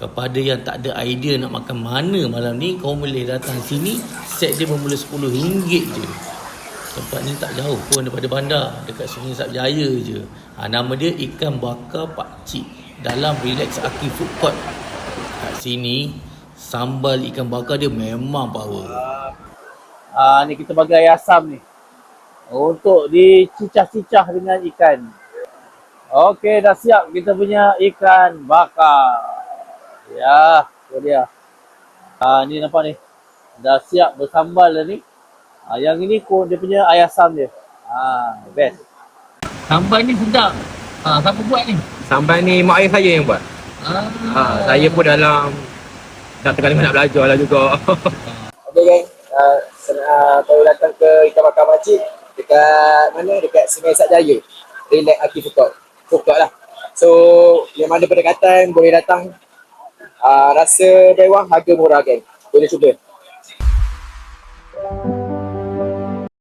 Kepada yang tak ada idea nak makan mana malam ni, kau boleh datang sini. Set dia bermula RM10 je. Tempat ni tak jauh pun daripada bandar. Dekat Sungai Sapjaya je. Ha, nama dia Ikan Bakar Pak Cik. Dalam Relax Aki Food Court. Kat sini, sambal ikan bakar dia memang power. Ah ni kita bagi asam ni. Untuk dicicah-cicah dengan ikan. Okey, dah siap kita punya ikan bakar. Ya, tu dia. Ah ni nampak ni. Dah siap bersambal dah ni. Ah yang ini ko dia punya air asam dia. Ah, best. Sambal ni sedap. Ha, siapa buat ni? Sambal ni mak ayah saya yang buat. Ah. Ha, saya pun dalam dah tengah nak belajar lah juga. Okay gang, uh, sen- uh, baru datang ke Ikan Bakar Makcik dekat mana? Dekat Sungai Sakjaya. Relax Aki Food Court. Food Court lah. So, yang mana berdekatan boleh datang. Ah, rasa mewah harga murah geng. Boleh cuba.